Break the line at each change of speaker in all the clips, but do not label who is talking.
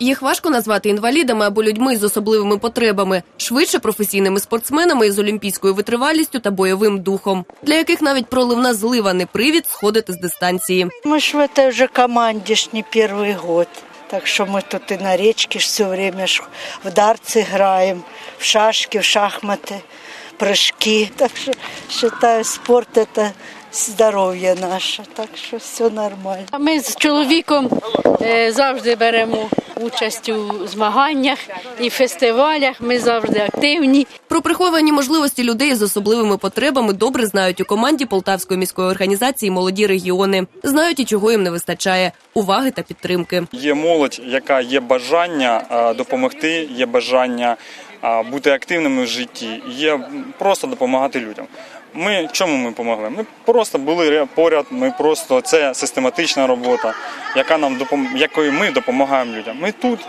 Їх важко назвати інвалідами або людьми з особливими потребами, швидше професійними спортсменами із олімпійською витривалістю та бойовим духом, для яких навіть проливна злива не привід сходити з дистанції.
Мы ж в этой уже команде ж не первый год. Так что мы тут и на речке ж все время ж в дартсы играем, в шашки, в шахматы, прыжки. Так что считаю, спорт это здоровье наше. Так что все нормально.
А Ми з чоловіком е, завжди беремо участь у змаганнях і фестивалях. Ми завжди активні.
Про приховані можливості людей з особливими потребами добре знають у команді Полтавської міської організації Молоді регіони. Знають і чого їм не вистачає уваги та підтримки.
Є молодь, яка є бажання допомогти, є бажання бути активними в житті, є просто допомагати людям. Ми чому ми допомогли? Ми просто були поряд. Ми просто це систематична робота, яка нам допом... якою ми допомагаємо людям. Ми тут.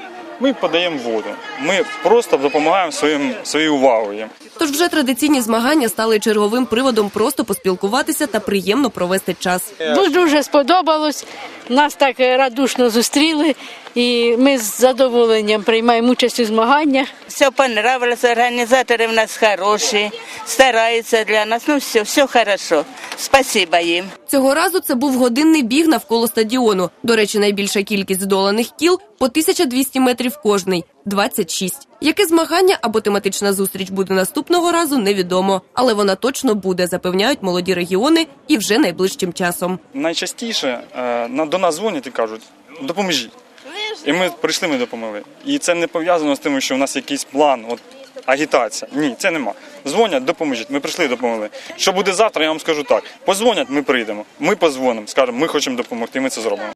Ми подаємо воду. Ми просто допомагаємо своїм своєю увагою.
Тож вже традиційні змагання стали черговим приводом просто поспілкуватися та приємно провести час.
Дуже дуже сподобалось. Нас так радушно зустріли, і ми з задоволенням приймаємо участь у змаганнях.
Все понравилось, организаторы у нас хорошие, стараются для нас, ну все, все хорошо. Спасибо им.
Цього разу це був годинний біг навколо стадіону. До речі, найбільша кількість здоланих кіл по 1200 метрів кожний 26. Яке змагання або тематична зустріч буде наступного разу, невідомо, але вона точно буде, запевняють молоді регіони і вже найближчим часом.
Найчастіше е, до нас дзвонять і кажуть, допоможіть. І ми прийшли, ми допомогли. І це не пов'язано з тим, що у нас якийсь план, от агітація. Ні, це нема. Дзвонять, допоможіть. Ми прийшли, допомогли. Що буде завтра, я вам скажу так. Позвонять, ми прийдемо. Ми позвонимо, скажемо, ми хочемо допомогти, ми це зробимо.